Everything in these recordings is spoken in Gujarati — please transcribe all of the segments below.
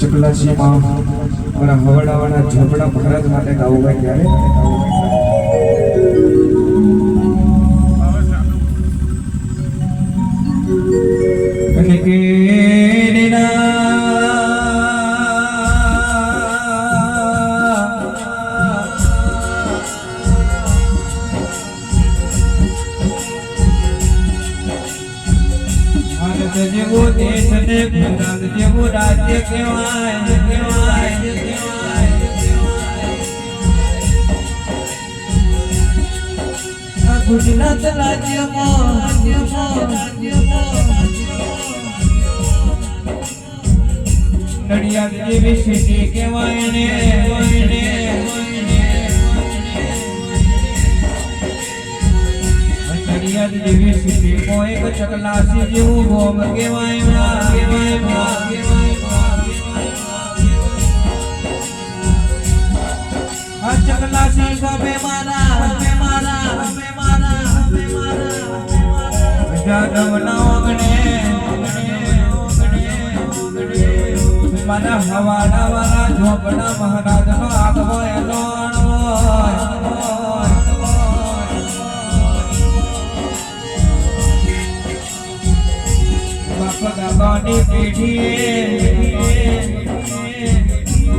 ચકલાસીમાં મારા હવડાવાના ઝોપડા ભારત માટે ગાવું ત્યારે. અને કે જેવો દેશ ને ગુજરાત જેવું રાજ્ય કહેવાય કહેવાય કહેવાય. ગુજરાત રાજ્યમાં રાજ્યમાં. નડિયાદ જેવી સિટી કહેવાય ને ચકલાસી જેવું ગોમ કેવાયમાં. આ ચકલાસી ગમે મારા મારા ગમે મારા ગમે મારા જાદવના ઓગણે મારા હવાડા વાળા ઝોપડા મહારાજનો આગવો એનો દાદાની પેઢીએ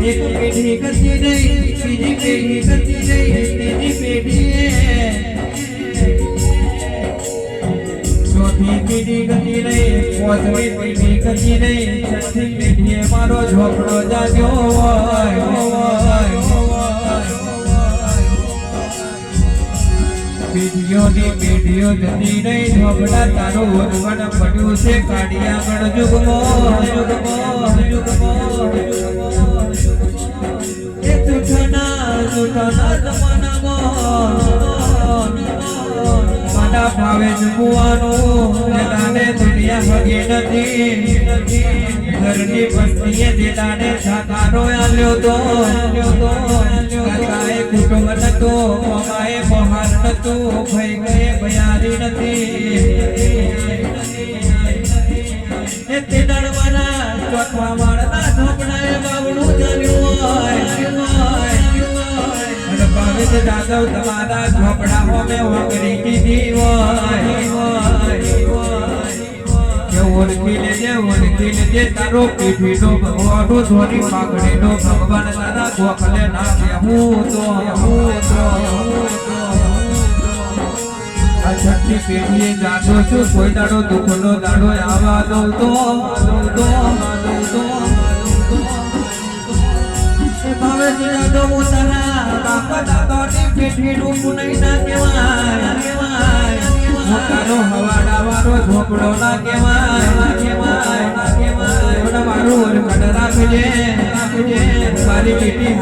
એક પેઢી કરતી નહીં બીજી કરતી ચોથી પેઢી ગતિ નહીં પાંચમી પેઢી ગતિ નહીં છઠ્ઠી પેઢીએ મારો ઝોપડો જાગ્યો હોય. પેઢીઓ જતી નહીં ઝોપડા તારું વરવણ પડ્યું છે કાઢિયાગઢ પણ જુગમો જુગમો જુગમો ભાવે જમવાનું દુનિયા નથી નથી. ઘરની પત્નીએ જેદાને સાકારો આલ્યો તો. કાકાએ કુટુંબ નતો મામાએ બહાર નતો ભાઈ ગયે ભયારી નથી તે દળવાના ઓળખી લેજે તારો પીઠીનો ભગવાનો ધોની પાઘડીનો ભગવાન દાદા ગોખલે ના હું તો હું તો છઠ્ઠી પેઢીએ જાતો છું, કોઈ દાડો દુઃખનો દાડો આવા દઉં તો તો તો. એ હું તારા તારો હવાડા વાળો ઝોપડો ના કહેવાય. રાખજે મારી બેટી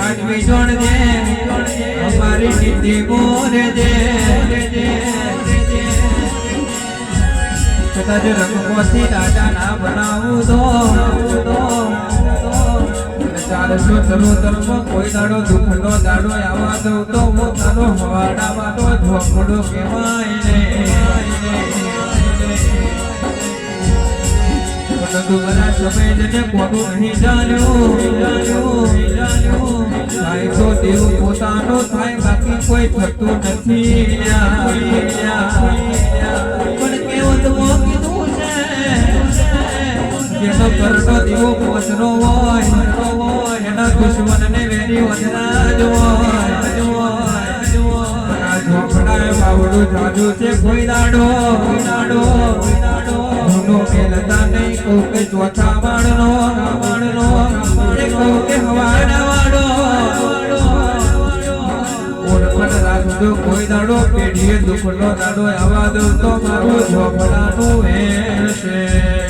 રાજા ના બનાવું તો ચારસો ચલો તરફ કોઈ દાડો દુઃખનો દાડો આવા દઉં તો, હું તારો હવાડા વાળો ઝોપડો કહેવાય ને. પરંતુ બધા સફેદને ખોટું નહીં જાણ્યું થાય તો દેવ પોતાનો થાય બાકી કોઈ થતું નથી પણ કેવો તો કીધું છે જેનો કરતો દીવો પોસરો હોય, એના દુશ્મનને વેરી વધરા જ હોય જ હોય. આ જાજો છે દાડો કોઈ દાડો ધૂનો મેલતા નહીં કોકે ચોથા માળનો માળનો એ કોકે હવાડા વાળો કોઈ દાડો પેઢીએ દુઃખનો દાડો આવા દઉં તો મારું ઝોપડાનું હે છે